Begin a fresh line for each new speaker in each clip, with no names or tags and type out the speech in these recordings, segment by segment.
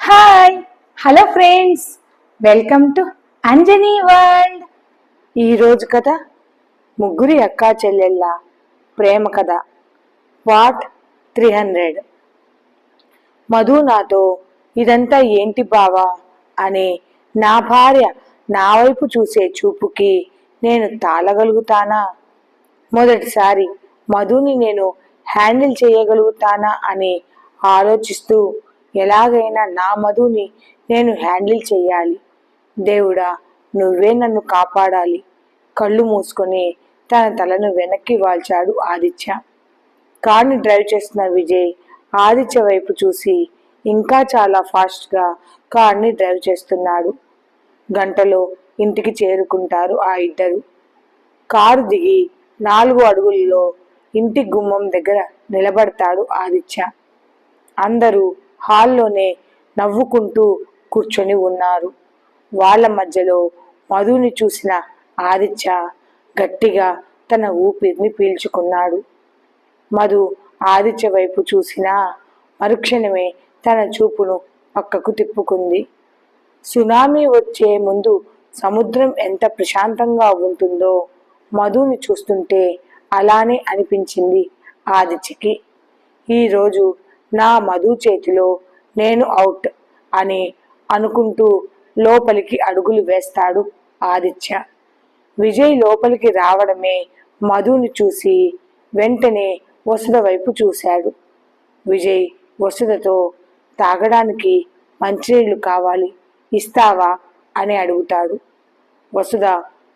Hi hello friends welcome to Anjani world ఈరోజు కథ ముగ్గురి అక్కా చెల్లెళ్ళ ప్రేమ కథ. వాట్ త్రీ హండ్రెడ్ మధు నాతో ఇదంతా ఏంటి బావా? అని నా భార్య నా వైపు చూసే చూపుకి నేను తాళగలుగుతానా? మొదటిసారి మధుని నేను హ్యాండిల్ చేయగలుగుతానా? అని ఆలోచిస్తూ ఎలాగైనా నా మధుని నేను హ్యాండిల్ చేయాలి దేవుడా నువ్వే నన్ను కాపాడాలి. కళ్ళు మూసుకొని తన తలను వెనక్కి వాల్చాడు ఆదిత్య. కార్ని డ్రైవ్ చేస్తున్న విజయ్ ఆదిత్య వైపు చూసి ఇంకా చాలా ఫాస్ట్గా కార్ని డ్రైవ్ చేస్తున్నాడు. గంటలో ఇంటికి చేరుకుంటారు ఆ ఇద్దరు. కారు దిగి నాలుగు అడుగుల్లో ఇంటి గుమ్మం దగ్గర నిలబడతాడు ఆదిత్య. అందరూ హాల్లోనే నవ్వుకుంటూ కూర్చొని ఉన్నారు. వాళ్ళ మధ్యలో మధుని చూసిన ఆదిత్య గట్టిగా తన ఊపిరిని పీల్చుకున్నాడు. మధు ఆదిత్య వైపు చూసినా మరుక్షణమే తన చూపును పక్కకు తిప్పుకుంది. సునామీ వచ్చే ముందు సముద్రం ఎంత ప్రశాంతంగా ఉంటుందో మధుని చూస్తుంటే అలానే అనిపించింది ఆదిత్యకి. ఈరోజు నా మధు చేతిలో నేను అవుట్ అని అనుకుంటూ లోపలికి అడుగులు వేస్తాడు ఆదిత్య. విజయ్ లోపలికి రావడమే మధుని చూసి వెంటనే వసుధ వైపు చూశాడు. విజయ్ వసుధతో తాగడానికి మంచినీళ్ళు కావాలి ఇస్తావా? అని అడుగుతాడు. వసుధ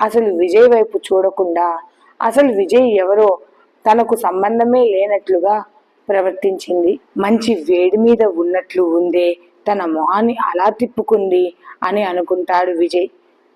అసలు విజయ్ వైపు చూడకుండా అసలు విజయ్ ఎవరో తనకు సంబంధమే లేనట్లుగా ప్రవర్తించింది. మంచి వేడి మీద ఉన్నట్లు ఉందే తన మొహాన్ని అలా తిప్పుకుంది అని అనుకుంటాడు విజయ్.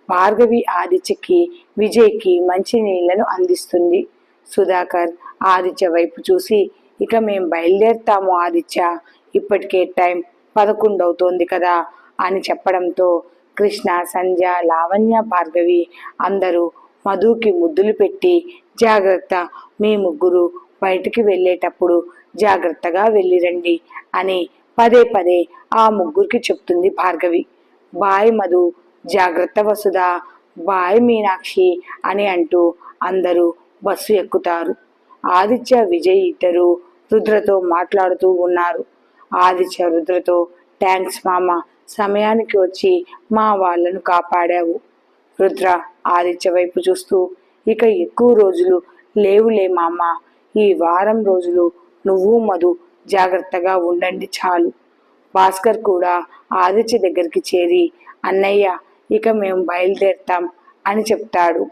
భార్గవి ఆదిత్యకి విజయ్కి మంచి నీళ్ళను అందిస్తుంది. సుధాకర్ ఆదిత్య వైపు చూసి ఇక మేం బయలుదేరుతాము ఆదిత్య ఇప్పటికే టైం పదకొండు అవుతోంది కదా అని చెప్పడంతో కృష్ణ సంధ్య లావణ్య భార్గవి అందరూ మధుకి ముద్దులు పెట్టి జాగ్రత్త మీ ముగ్గురు బయటికి వెళ్ళేటప్పుడు జాగ్రత్తగా వెళ్ళిరండి అని పదే పదే ఆ ముగ్గురికి చెప్తుంది భార్గవి. బాయ్ మధు జాగ్రత్త వసుదా బాయ్ మీనాక్షి అని అంటూ అందరూ బస్సు ఎక్కుతారు. ఆదిత్య విజయ్ ఇద్దరు రుద్రతో మాట్లాడుతూ ఉన్నారు. ఆదిత్య రుద్రతో థ్యాంక్స్ మామ సమయానికి వచ్చి మా వాళ్ళను కాపాడావు. రుద్ర ఆదిత్య వైపు చూస్తూ ఇక ఎక్కువ రోజులు లేవులే మామ ఈ వారం రోజులు నువ్వు మధు జాగ్రత్తగా ఉండండి చాలు. భాస్కర్ కూడా ఆదిత్య దగ్గరికి చేరి అన్నయ్య ఇక మేము బయలుదేరుతాం అని చెప్తాడు.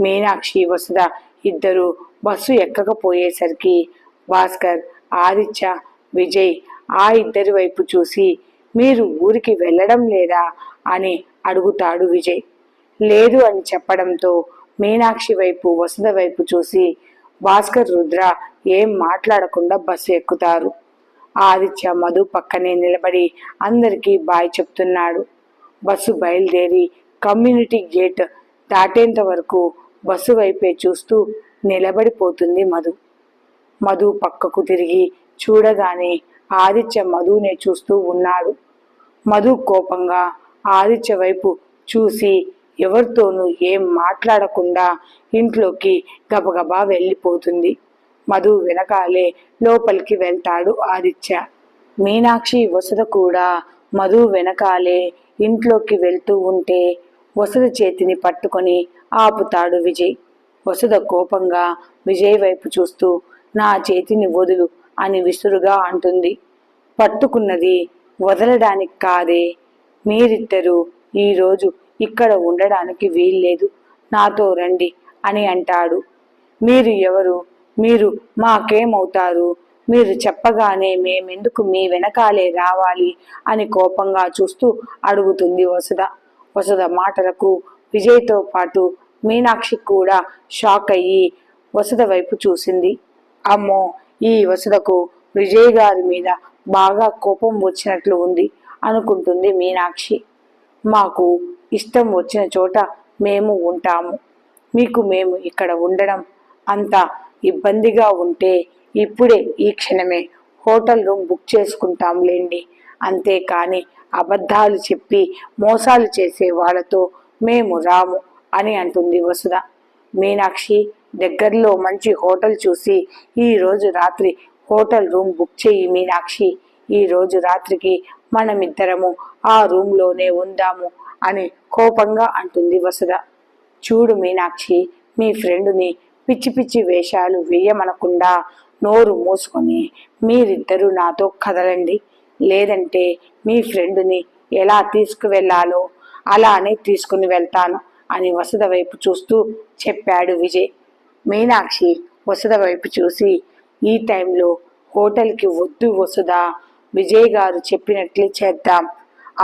మీనాక్షి వసుధ ఇద్దరు బస్సు ఎక్కకపోయేసరికి భాస్కర్ ఆదిత్య విజయ్ ఆ ఇద్దరి వైపు చూసి మీరు ఊరికి వెళ్ళడం లేదా? అని అడుగుతాడు విజయ్. లేదు అని చెప్పడంతో మీనాక్షి వైపు వసుధ వైపు చూసి భాస్కర్ రుద్ర ఏం మాట్లాడకుండా బస్సు ఎక్కుతారు. ఆదిత్య మధు పక్కనే నిలబడి అందరికీ బాయ్ చెప్తున్నాడు. బస్సు బయలుదేరి కమ్యూనిటీ గేట్ దాటేంత వరకు బస్సు వైపే చూస్తూ నిలబడిపోతుంది మధు. మధు పక్కకు తిరిగి చూడగానే ఆదిత్య మధునే చూస్తూ ఉన్నాడు. మధు కోపంగా ఆదిత్య వైపు చూసి ఎవరితోనూ ఏం మాట్లాడకుండా ఇంట్లోకి గబగబా వెళ్ళిపోతుంది. మధు వెనకాలే లోపలికి వెళ్తాడు ఆదిత్య. మీనాక్షి వసుధ కూడా మధు వెనకాలే ఇంట్లోకి వెళ్తూ ఉంటే వసుధ చేతిని పట్టుకొని ఆపుతాడు విజయ్. వసుధ కోపంగా విజయ్ వైపు చూస్తూ నా చేతిని వదులు అని విసురుగా అంటుంది. పట్టుకున్నది వదలడానికి కాదే మీరిద్దరూ ఈరోజు ఇక్కడ ఉండడానికి వీల్లేదు నాతో రండి అని అంటాడు. మీరు ఎవరు? మీరు మాకేమవుతారు? మీరు చెప్పగానే మేమెందుకు మీ వెనకాలే రావాలి? అని కోపంగా చూస్తూ అడుగుతుంది వసుధ. వసుధ మాటలకు విజయ్తో పాటు మీనాక్షి కూడా షాక్ అయ్యి వసుధ వైపు చూసింది. అమ్మో! ఈ వసుధకు విజయ్ గారి మీద బాగా కోపం వచ్చినట్లు ఉంది అనుకుంటుంది మీనాక్షి. మాకు ఇష్టం వచ్చిన చోట మేము ఉంటాము. మీకు మేము ఇక్కడ ఉండడం అంత ఇబ్బందిగా ఉంటే ఇప్పుడే ఈ క్షణమే హోటల్ రూమ్ బుక్ చేసుకుంటాంలేండి. అంతేకాని అబద్ధాలు చెప్పి మోసాలు చేసే వాళ్ళతో మేము రాము అని అంటుంది వసుధ. మీనాక్షి దగ్గరలో మంచి హోటల్ చూసి ఈరోజు రాత్రి హోటల్ రూమ్ బుక్ చేయి మీనాక్షి. ఈరోజు రాత్రికి మనమిద్దరము ఆ రూమ్లోనే ఉందాము అని కోపంగా అంటుంది వసుధ. చూడు మీనాక్షి మీ ఫ్రెండుని పిచ్చి పిచ్చి వేషాలు వేయమనకుండా నోరు మూసుకొని మీరిద్దరూ నాతో కదలండి. లేదంటే మీ ఫ్రెండ్ని ఎలా తీసుకువెళ్ళాలో అలానే తీసుకుని వెళ్తాను అని వసుధ వైపు చూస్తూ చెప్పాడు విజయ్. మీనాక్షి వసుధ వైపు చూసి ఈ టైంలో హోటల్కి వద్దు వసుధ విజయ్ గారు చెప్పినట్లే చేద్దాం.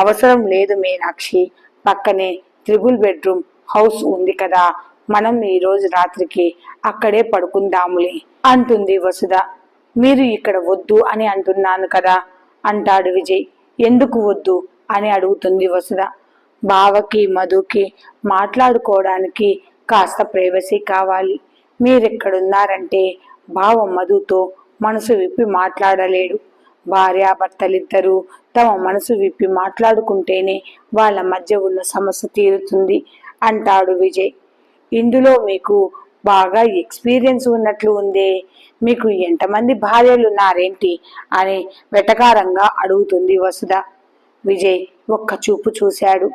అవసరం లేదు మీనాక్షి పక్కనే త్రిబుల్ బెడ్రూమ్ హౌస్ ఉంది కదా మనం ఈ రోజు రాత్రికి అక్కడే పడుకుందాములే అంటుంది వసుధ. మీరు ఇక్కడ వద్దు అని అంటున్నాను కదా అంటాడు విజయ్. ఎందుకు వద్దు అని అడుగుతుంది వసుధ. బావకి మధుకి మాట్లాడుకోవడానికి కాస్త ప్రైవసీ కావాలి. మీరెక్కడున్నారంటే బావ మధుతో మనసు విప్పి మాట్లాడలేడు. భార్యాభర్తలిద్దరూ తమ మనసు విప్పి మాట్లాడుకుంటేనే వాళ్ళ మధ్య ఉన్న సమస్య తీరుతుంది అంటాడు విజయ్. ఇందులో మీకు బాగా ఎక్స్పీరియన్స్ ఉన్నట్లు ఉందే. మీకు ఎంతమంది భార్యలు ఉన్నారేంటి అని వెటకారంగా అడుగుతుంది వసుధ. విజయ్ ఒక్క చూపు చూశాడు.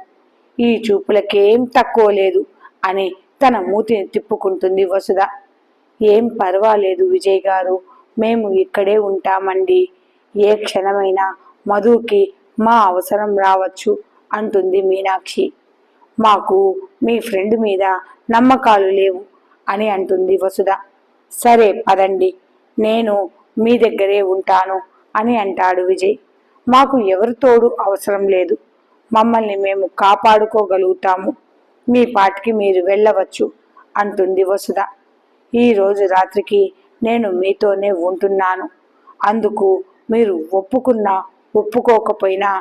ఈ చూపులకేం తక్కువ లేదు అని తన మూతిని తిప్పుకుంటుంది వసుధ. ఏం పర్వాలేదు విజయ్ గారు మేము ఇక్కడే ఉంటామండి. ఏ క్షణమైనా మధుకి మా అవసరం రావచ్చు అంటుంది మీనాక్షి. మాకు మీ ఫ్రెండ్ మీద నమ్మకాలు లేవు అని అంటుంది వసుధ. సరే పదండి నేను మీ దగ్గరే ఉంటాను అని అంటాడు విజయ్. మాకు ఎవరి తోడు అవసరం లేదు మమ్మల్ని మేము కాపాడుకోగలుగుతాము మీ పాటికి మీరు వెళ్ళవచ్చు అంటుంది వసుధ. ఈరోజు రాత్రికి నేను మీతోనే ఉంటున్నాను అందుకు మీరు ఒప్పుకున్నా ఒప్పుకోకపోయినా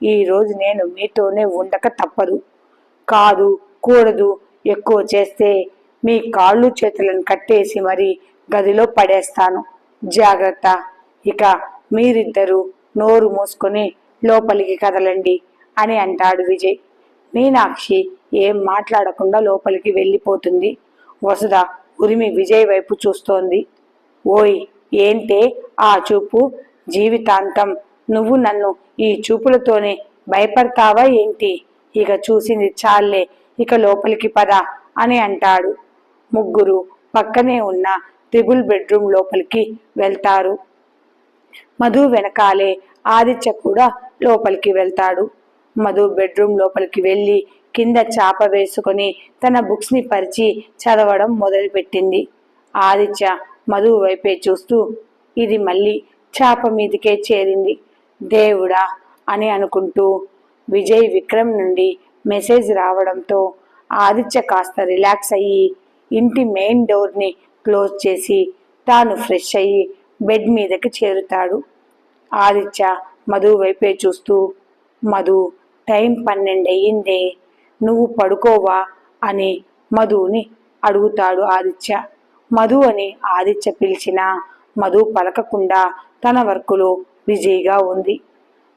ఈరోజు నేను మీతోనే ఉండక తప్పదు. కాదు కూడదు ఎక్కువ చేస్తే మీ కాళ్ళు చేతులను కట్టేసి మరి గదిలో పడేస్తాను. జాగ్రత్త. ఇక మీరిద్దరూ నోరు మూసుకొని లోపలికి కదలండి అని అంటాడు విజయ్. మీనాక్షి ఏం మాట్లాడకుండా లోపలికి వెళ్ళిపోతుంది. వసుధ ఉరిమి విజయ్ వైపు చూస్తోంది. ఓయ్ ఏంటే ఆ చూపు? జీవితాంతం నువ్వు నన్ను ఈ చూపులతోనే భయపడతావా ఏంటి? ఇక చూసింది చాలే ఇక లోపలికి పద అని అంటాడు. ముగ్గురు పక్కనే ఉన్న త్రిబుల్ బెడ్రూమ్ లోపలికి వెళ్తారు. మధు వెనకాలే ఆదిత్య కూడా లోపలికి వెళ్తాడు. మధు బెడ్రూమ్ లోపలికి వెళ్ళి కింద చాప వేసుకొని తన బుక్స్ని పరిచి చదవడం మొదలుపెట్టింది. ఆదిత్య మధు వైపే చూస్తూ ఇది మళ్ళీ చాప మీదకే చేరింది. దేవుడా అని అనుకుంటూ విజయ్ విక్రమ్ నుండి మెసేజ్ రావడంతో ఆదిత్య కాస్త రిలాక్స్ అయ్యి ఇంటి మెయిన్ డోర్ని క్లోజ్ చేసి తాను ఫ్రెష్ అయ్యి బెడ్ మీదకి చేరుతాడు. ఆదిత్య మధు వైపే చూస్తూ మధు టైం పన్నెండు అయ్యిందే నువ్వు పడుకోవా? అని మధుని అడుగుతాడు ఆదిత్య. మధు అని ఆదిత్య పిలిచిన మధు పలకకుండా తన వర్కులో బిజీగా ఉంది.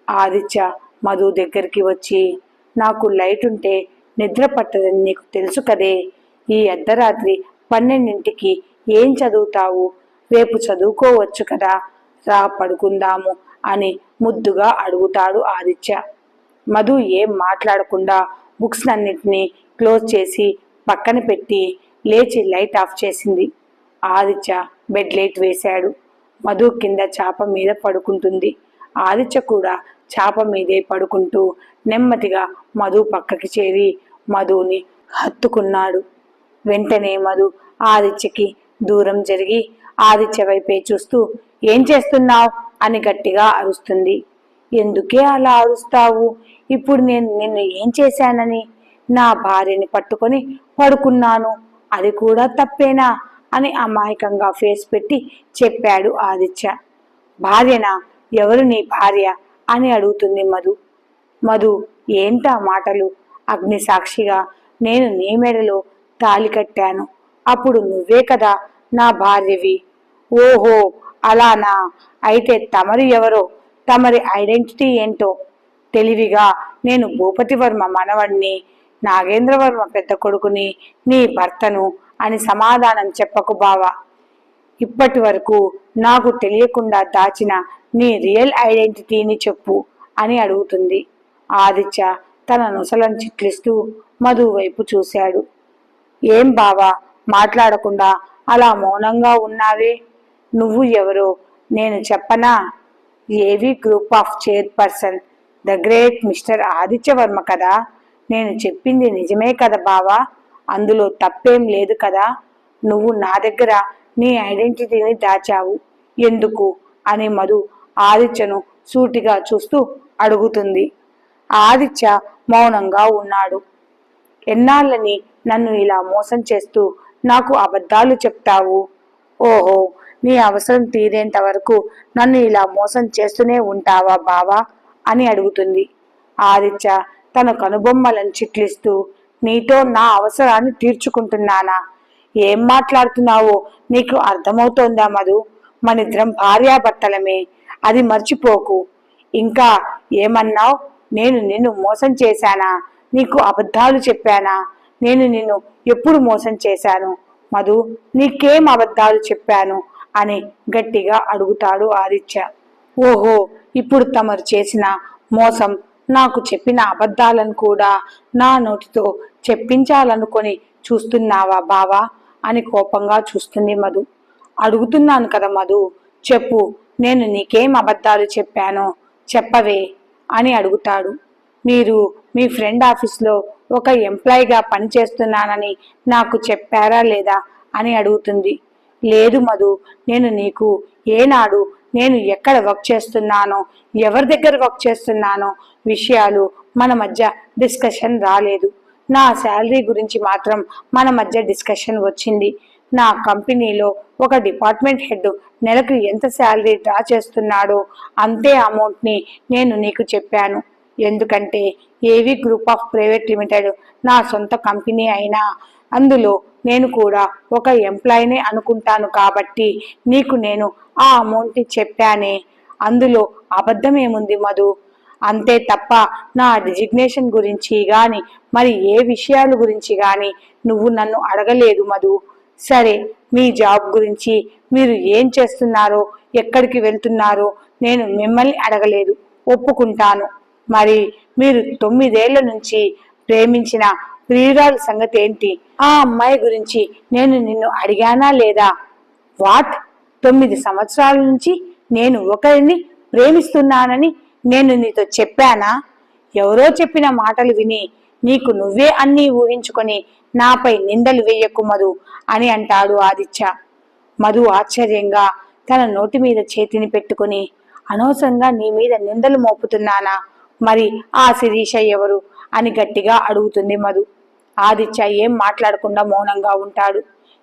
ఆదిత్య మధు దగ్గరికి వచ్చి నాకు లైట్ ఉంటే నిద్ర పట్టదని నీకు తెలుసు కదే. ఈ అర్ధరాత్రి పన్నెండింటికి ఏం చదువుతావు? రేపు చదువుకోవచ్చు కదా. రా పడుకుందాము అని ముద్దుగా అడుగుతాడు ఆదిత్య. మధు ఏం మాట్లాడకుండా బుక్స్ అన్నిటినీ క్లోజ్ చేసి పక్కన పెట్టి లేచి లైట్ ఆఫ్ చేసింది. ఆదిత్య బెడ్ లైట్ వేశాడు. మధు కింద చాప మీద పడుకుంటుంది. ఆదిత్య కూడా చాప మీదే పడుకుంటూ నెమ్మదిగా మధు పక్కకి చేరి మధుని హత్తుకున్నాడు. వెంటనే మధు ఆదిత్యకి దూరం జరిగి ఆదిత్య వైపే చూస్తూ ఏం చేస్తున్నావు? అని గట్టిగా అరుస్తుంది. ఎందుకే అలా అరుస్తావు? ఇప్పుడు నేను నిన్ను ఏం చేశానని? నా భార్యని పట్టుకొని పడుకున్నాను. అది కూడా తప్పేనా? అని అమాయకంగా ఫేస్ పెట్టి చెప్పాడు ఆదిత్య. భార్యనా? ఎవరు నీ భార్య? అని అడుగుతుంది మధు. మధు ఏంటా మాటలు? అగ్ని సాక్షిగా నేను నీ మెడలో తాలి కట్టాను. అప్పుడు నువ్వే కదా నా భార్యవి. ఓహో అలానా? అయితే తమరు ఎవరో? తమరి ఐడెంటిటీ ఏంటో? తెలివిగా నేను భూపతివర్మ మనవణ్ణి నాగేంద్రవర్మ పెద్ద కొడుకుని నీ భర్తను అని సమాధానం చెప్పకు బావా. ఇప్పటి వరకు నాకు తెలియకుండా దాచిన నీ రియల్ ఐడెంటిటీని చెప్పు అని అడుగుతుంది. ఆదిత్య తన నొసలను చిట్లిస్తూ మధు వైపు చూశాడు. ఏం బావా మాట్లాడకుండా అలా మౌనంగా ఉన్నావే? నువ్వు ఎవరో నేను చెప్పనా? AV group of chairperson the great mister Adityavarma కదా? నేను చెప్పింది నిజమే కదా బావా? అందులో తప్పేం లేదు కదా? నువ్వు నా దగ్గర నీ ఐడెంటిటీని దాచావు. ఎందుకు? అని మధు ఆదిత్యను సూటిగా చూస్తూ అడుగుతుంది. ఆదిత్య మౌనంగా ఉన్నాడు. ఎన్నాళ్ళని నన్ను ఇలా మోసం చేస్తూ నాకు అబద్ధాలు చెప్తావు? ఓహో నీ అవసరం తీరేంత వరకు నన్ను ఇలా మోసం చేస్తూనే ఉంటావా బావా? అని అడుగుతుంది. ఆదిత్య తన కనుబొమ్మలను చిట్లిస్తూ నీతో నా అవసరాన్ని తీర్చుకుంటున్నానా? ఏం మాట్లాడుతున్నావో నీకు అర్థమవుతోందా మధు? మనిద్దరం భార్యాభర్తలమే. అది మర్చిపోకు. ఇంకా ఏమన్నావు? నేను నిన్ను మోసం చేశానా? నీకు అబద్ధాలు చెప్పానా? నేను నిన్ను ఎప్పుడు మోసం చేశాను? మధు నీకేం అబద్ధాలు చెప్పాను? అని గట్టిగా అడుగుతాడు ఆదిత్య. ఓహో ఇప్పుడు తమరు చేసిన మోసం నాకు చెప్పిన అబద్ధాలను కూడా నా నోటితో చెప్పించాలనుకొని చూస్తున్నావా బావా? అని కోపంగా చూస్తుంది మధు. అడుగుతున్నాను కదా మధు చెప్పు నేను నీకేం అబద్ధాలు చెప్పానో చెప్పవే అని అడుగుతాడు. మీరు మీ ఫ్రెండ్ ఆఫీస్లో ఒక ఎంప్లాయీగా పనిచేస్తున్నానని నాకు చెప్పారా లేదా అని అడుగుతుంది. లేదు మధు నేను నీకు ఏనాడు నేను ఎక్కడ వర్క్ చేస్తున్నానో ఎవరి దగ్గర వర్క్ చేస్తున్నానో విషయాలు మన మధ్య డిస్కషన్ రాలేదు. నా శాలరీ గురించి మాత్రం మన మధ్య డిస్కషన్ వచ్చింది. నా కంపెనీలో ఒక డిపార్ట్మెంట్ హెడ్ నెలకు ఎంత శాలరీ డ్రా చేస్తున్నాడో అంతే అమౌంట్ని నేను నీకు చెప్పాను. ఎందుకంటే ఏవి గ్రూప్ ఆఫ్ ప్రైవేట్ లిమిటెడ్ నా సొంత కంపెనీ అయినా అందులో నేను కూడా ఒక ఎంప్లాయీనే అనుకుంటాను కాబట్టి నీకు నేను ఆ అమౌంట్ని చెప్పానే. అందులో అబద్ధం ఏముంది మధు? అంతే తప్ప నా డిజిగ్నేషన్ గురించి గాని మరి ఏ విషయాల గురించి గాని నువ్వు నన్ను అడగలేదు మధు. సరే మీ జాబ్ గురించి మీరు ఏం చేస్తున్నారో ఎక్కడికి వెళ్తున్నారో నేను మిమ్మల్ని అడగలేదు ఒప్పుకుంటాను. మరి మీరు తొమ్మిదేళ్ళ నుంచి ప్రేమించిన ప్రియురాలు సంగతి ఏంటి? ఆ అమ్మాయి గురించి నేను నిన్ను అడిగానా లేదా? వాట్? తొమ్మిది సంవత్సరాల నుంచి నేను ఒకరిని ప్రేమిస్తున్నానని నేను నీతో చెప్పానా? ఎవరో చెప్పిన మాటలు విని నీకు నువ్వే అన్నీ ఊహించుకొని నాపై నిందలు వేయకు మధు అని అంటాడు ఆదిత్య. మధు ఆశ్చర్యంగా తన నోటి మీద చేతిని పెట్టుకుని అనవసరంగా నీ మీద నిందలు మోపుతున్నానా? మరి ఆ శిరీష ఎవరు? అని గట్టిగా అడుగుతుంది మధు. ఆదిత్య ఏం మాట్లాడకుండా మౌనంగా ఉంటాడు.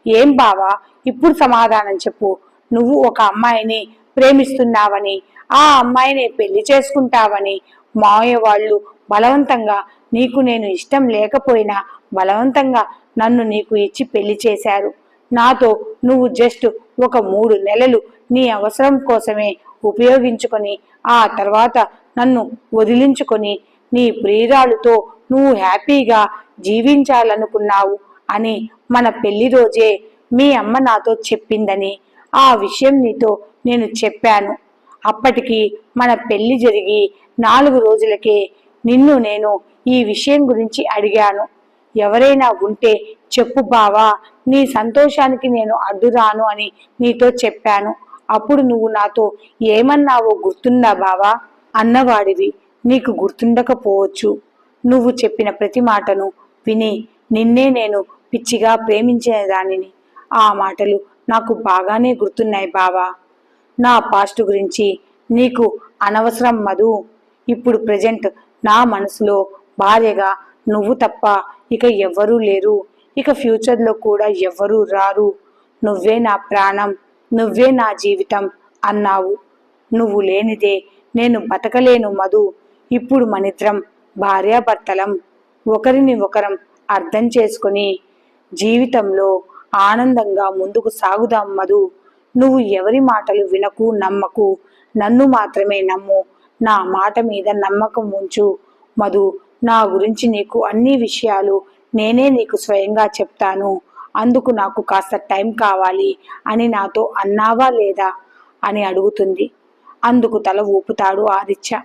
ఏం బావా ఇప్పుడు సమాధానం చెప్పు. నువ్వు ఒక అమ్మాయిని ప్రేమిస్తున్నావని ఆ అమ్మాయిని పెళ్ళి చేసుకుంటావని మావయ్య వాళ్ళు బలవంతంగా నీకు నేను ఇష్టం లేకపోయినా బలవంతంగా నన్ను నీకు ఇచ్చి పెళ్ళి చేశారు. నాతో నువ్వు జస్ట్ ఒక మూడు నెలలు నీ అవసరం కోసమే ఉపయోగించుకొని ఆ తర్వాత నన్ను వదిలించుకొని నీ ప్రియురాలుతో నువ్వు హ్యాపీగా జీవించాలనుకున్నావు అని మన పెళ్ళి రోజే మీ అమ్మ నాతో చెప్పిందని ఆ విషయం నీతో నేను చెప్పాను. అప్పటికి మన పెళ్ళి జరిగి నాలుగు రోజులకే నిన్ను నేను ఈ విషయం గురించి అడిగాను. ఎవరైనా ఉంటే చెప్పు బావా నీ సంతోషానికి నేను అడ్డురాను అని నీతో చెప్పాను. అప్పుడు నువ్వు నాతో ఏమన్నావో గుర్తుందా బావా? అన్నవాడివి నీకు గుర్తుండకపోవచ్చు. నువ్వు చెప్పిన ప్రతి మాటను విని నిన్నే నేను పిచ్చిగా ప్రేమించిన దానిని. ఆ మాటలు నాకు బాగానే గుర్తున్నాయి బావా. నా పాస్ట్ గురించి నీకు అనవసరం మధు. ఇప్పుడు ప్రజెంట్ నా మనసులో భార్యగా నువ్వు తప్ప ఇక ఎవ్వరూ లేరు. ఇక ఫ్యూచర్లో కూడా ఎవ్వరూ రారు. నువ్వే నా ప్రాణం నువ్వే నా జీవితం అన్నావు. నువ్వు లేనిదే నేను బతకలేను మధు. ఇప్పుడు మనిద్రం భార్యాభర్తలం ఒకరిని ఒకరం అర్థం చేసుకొని జీవితంలో ఆనందంగా ముందుకు సాగుదాం మధు. నువ్వు ఎవరి మాటలు వినకు నమ్మకు? నన్ను మాత్రమే నమ్ము. నా మాట మీద నమ్మకం ఉంచు. మధు నా గురించి నీకు అన్ని విషయాలు నేనే నీకు స్వయంగా చెప్తాను. అందుకు నాకు కాస్త టైం కావాలి అని నాతో అన్నావా లేదా అని అడుగుతుంది. అందుకు తల ఊపుతాడు ఆదిత్య.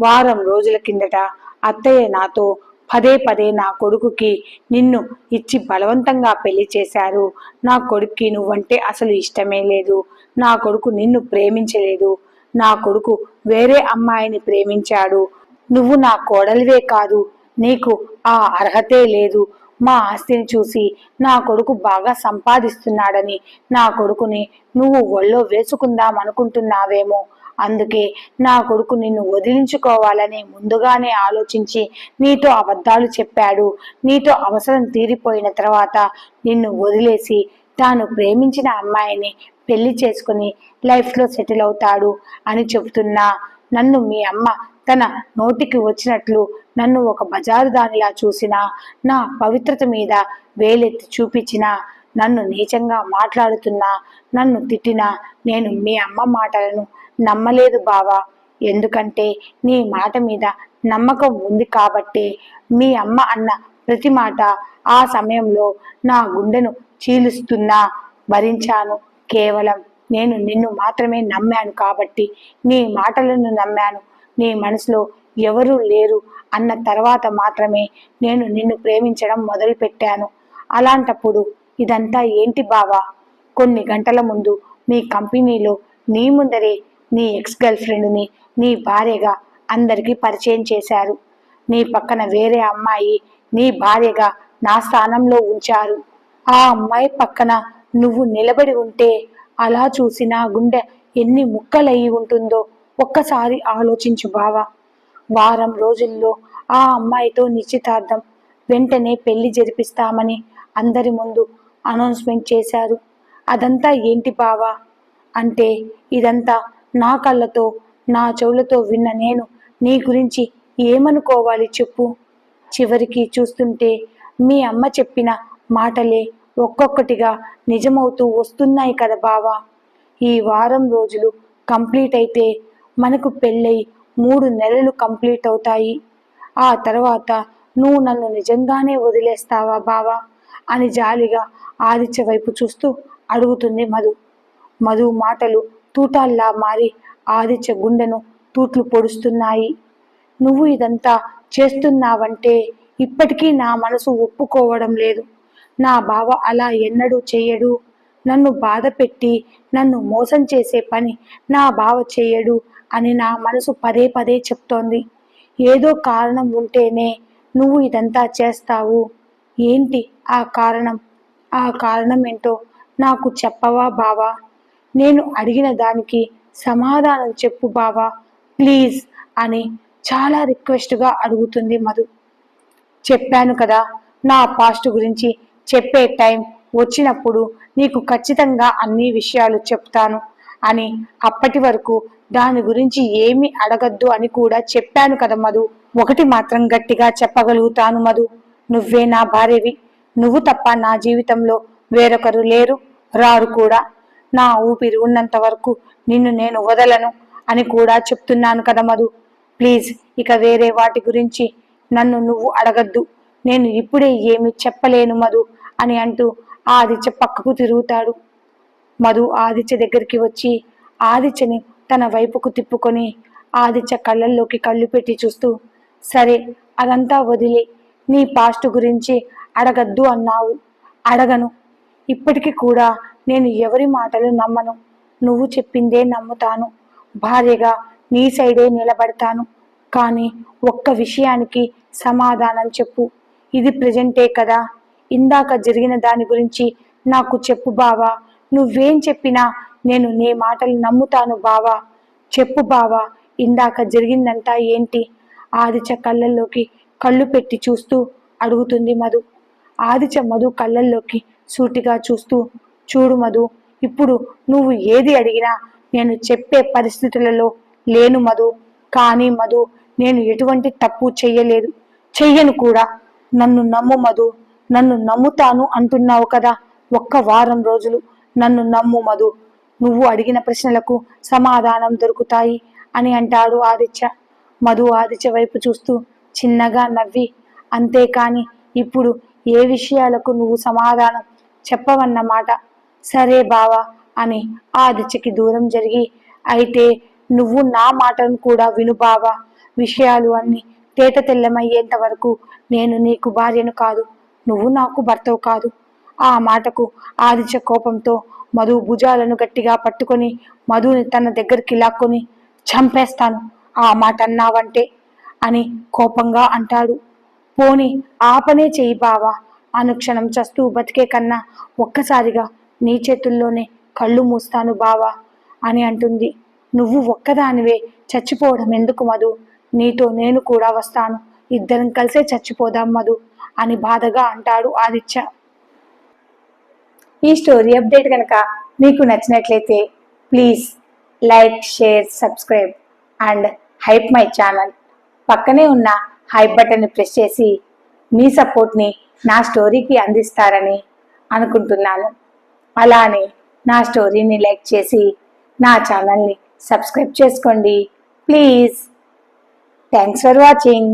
వారం రోజుల కిందట అత్తయ్య నాతో పదే పదే నా కొడుకుకి నిన్ను ఇచ్చి బలవంతంగా పెళ్ళి చేశారు. నా కొడుక్కి నువ్వంటే అసలు ఇష్టమే లేదు. నా కొడుకు నిన్ను ప్రేమించలేదు. నా కొడుకు వేరే అమ్మాయిని ప్రేమించాడు. నువ్వు నా కోడలివే కాదు. నీకు ఆ అర్హతే లేదు. మా ఆస్తిని చూసి నా కొడుకు బాగా సంపాదిస్తున్నాడని నా కొడుకుని నువ్వు ఒళ్ళో వేసుకుందాం అనుకుంటున్నావేమో. అందుకే నా కొడుకు నిన్ను వదిలించుకోవాలని ముందుగానే ఆలోచించి నీతో అబద్ధాలు చెప్పాడు. నీతో అవసరం తీరిపోయిన తర్వాత నిన్ను వదిలేసి తాను ప్రేమించిన అమ్మాయిని పెళ్ళి చేసుకుని లైఫ్లో సెటిల్ అవుతాడు అని చెబుతున్నా నన్ను మీ అమ్మ తన నోటికి వచ్చినట్లు నన్ను ఒక బజారు దానిలా చూసినా నా పవిత్రత మీద వేలెత్తి చూపించినా నన్ను నీచంగా మాట్లాడుతున్నా నన్ను తిట్టినా నేను మీ అమ్మ మాటలను నమ్మలేదు బావా. ఎందుకంటే నీ మాట మీద నమ్మకం ఉంది కాబట్టి మీ అమ్మ అన్న ప్రతి మాట ఆ సమయంలో నా గుండెను చీలుస్తున్నా. భరించాను కేవలం. నేను నిన్ను మాత్రమే నమ్మాను కాబట్టి నీ మాటలను నమ్మాను. నీ మనసులో ఎవరూ లేరు అన్న తర్వాత మాత్రమే నేను నిన్ను ప్రేమించడం మొదలుపెట్టాను. అలాంటప్పుడు ఇదంతా ఏంటి బావా? కొన్ని గంటల ముందు మీ కంపెనీలో నీ ముందరే నీ ఎక్స్ గర్ల్ ఫ్రెండ్ని నీ భార్యగా అందరికీ పరిచయం చేశారు. నీ పక్కన వేరే అమ్మాయి నీ భార్యగా నా స్థానంలో ఉంచారు. ఆ అమ్మాయి పక్కన నువ్వు నిలబడి ఉంటే అలా చూసి నా గుండె ఎన్ని ముక్కలయ్యి ఉంటుందో ఒక్కసారి ఆలోచించు బావా. వారం రోజుల్లో ఆ అమ్మాయితో నిశ్చితార్థం. వెంటనే పెళ్ళి జరిపిస్తామని అందరి ముందు అనౌన్స్మెంట్ చేశారు. అదంతా ఏంటి బావా? అంటే ఇదంతా నా కళ్ళతో నా చెవులతో విన్న నేను నీ గురించి ఏమనుకోవాలి చెప్పు. చివరికి చూస్తుంటే మీ అమ్మ చెప్పిన మాటలే ఒక్కొక్కటిగా నిజమవుతూ వస్తున్నాయి కదా బావా. ఈ వారం రోజులు కంప్లీట్ అయితే మనకు పెళ్ళై మూడు నెలలు కంప్లీట్ అవుతాయి. ఆ తర్వాత నువ్వు నన్ను నిజంగానే వదిలేస్తావా బావా? అని జాలిగా ఆదిత్య వైపు చూస్తూ అడుగుతుంది మధు. మధు మాటలు తూటాల్లా మారి ఆదిత్య గుండెను తూట్లు పొడుస్తున్నాయి. నువ్వు ఇదంతా చేస్తున్నావంటే ఇప్పటికీ నా మనసు ఒప్పుకోవడం లేదు. నా బావ అలా ఎన్నడూ చేయడు నన్ను బాధ పెట్టి నన్ను మోసం చేసే పని నా బావ చేయడు అని నా మనసు పదే పదే చెప్తోంది. ఏదో కారణం ఉంటేనే నువ్వు ఇదంతా చేస్తావు. ఏంటి ఆ కారణం? ఆ కారణం ఏంటో నాకు చెప్పవా బావా? నేను అడిగిన దానికి సమాధానం చెప్పు బావా ప్లీజ్ అని చాలా రిక్వెస్ట్గా అడుగుతుంది మధు. చెప్పాను కదా నా పాస్ట్ గురించి చెప్పే టైం వచ్చినప్పుడు నీకు ఖచ్చితంగా అన్ని విషయాలు చెప్తాను అని అప్పటి వరకు దాని గురించి ఏమీ అడగద్దు అని కూడా చెప్పాను కదా మధు. ఒకటి మాత్రం గట్టిగా చెప్పగలుగుతాను మధు. నువ్వే నా భార్యవి. నువ్వు తప్ప నా జీవితంలో వేరొకరు లేరు రారు కూడా. నా ఊపిరి ఉన్నంత వరకు నిన్ను నేను వదలను అని కూడా చెప్తున్నాను కదా మధు. ప్లీజ్ ఇక వేరే వాటి గురించి నన్ను నువ్వు అడగద్దు. నేను ఇప్పుడే ఏమి చెప్పలేను మధు అని అంటూ ఆదిత్య పక్కకు తిరుగుతాడు. మధు ఆదిత్య దగ్గరికి వచ్చి ఆదిత్యని తన వైపుకు తిప్పుకొని ఆదిత్య కళ్ళల్లోకి కళ్ళు పెట్టి చూస్తూ సరే అదంతా వదిలే నీ పాస్ట్ గురించి అడగద్దు అన్నావు. అడగను. ఇప్పటికీ కూడా నేను ఎవరి మాటలు నమ్మను? నువ్వు చెప్పిందే నమ్ముతాను. భార్యగా నీ సైడే నిలబడతాను. కానీ ఒక్క విషయానికి సమాధానం చెప్పు. ఇది ప్రజెంటే కదా. ఇందాక జరిగిన దాని గురించి నాకు చెప్పు బావా. నువ్వేం చెప్పినా నేను నీ మాటలు నమ్ముతాను బావా. చెప్పు బావా ఇందాక జరిగిందంతా ఏంటి? ఆదిచ కళ్ళల్లోకి కళ్ళు పెట్టి చూస్తూ అడుగుతుంది మధు. ఆదిచ మధు కళ్ళల్లోకి సూటిగా చూస్తూ చూడు మధు ఇప్పుడు నువ్వు ఏది అడిగినా నేను చెప్పే పరిస్థితులలో లేను మధు. కానీ మధు నేను ఎటువంటి తప్పు చెయ్యలేదు. చెయ్యను కూడా. నన్ను నమ్ము మధు. నన్ను నమ్ముతాను అంటున్నావు కదా ఒక్క వారం రోజులు. నన్ను నమ్ము మధు. నువ్వు అడిగిన ప్రశ్నలకు సమాధానం దొరుకుతాయి అని అంటాడు ఆదిత్య. మధు ఆదిత్య వైపు చూస్తూ చిన్నగా నవ్వి అంతేకాని ఇప్పుడు ఏ విషయాలకు నువ్వు సమాధానం చెప్పవన్నమాట? సరే బావా అని ఆదిత్యకి దూరం జరిగి అయితే నువ్వు నా మాటను కూడా విను బావా. విషయాలు అన్ని తేట తెల్లమయ్యేంత వరకు నేను నీకు భార్యను కాదు నువ్వు నాకు భర్తవు కాదు. ఆ మాటకు ఆదిత్య కోపంతో మధు భుజాలను గట్టిగా పట్టుకొని మధుని తన దగ్గరికి లాక్కొని చంపేస్తాను ఆ మాట అన్నావంటే అని కోపంగా అంటాడు. పోని ఆపనే చెయ్యి బావా. అనుక్షణం చస్తూ బతికే కన్నా ఒక్కసారిగా నీ చేతుల్లోనే కళ్ళు మూస్తాను బావా అని అంటుంది. నువ్వు ఒక్కదానివే చచ్చిపోవడం ఎందుకు మధు? నీతో నేను కూడా వస్తాను. ఇద్దరం కలిసే చచ్చిపోదాం మధు అని బాధగా అంటాడు ఆదిత్య. ఈ స్టోరీ అప్డేట్ కనుక మీకు నచ్చినట్లయితే please like share subscribe and hype my channel. పక్కనే ఉన్న హైప్ బటన్ని ప్రెస్ చేసి మీ సపోర్ట్ని నా స్టోరీకి అందిస్తారని అనుకుంటున్నాను. అలానే నా స్టోరీని లైక్ చేసి నా ఛానల్ని సబ్స్క్రైబ్ చేసుకోండి. ప్లీజ్. Thanks for watching.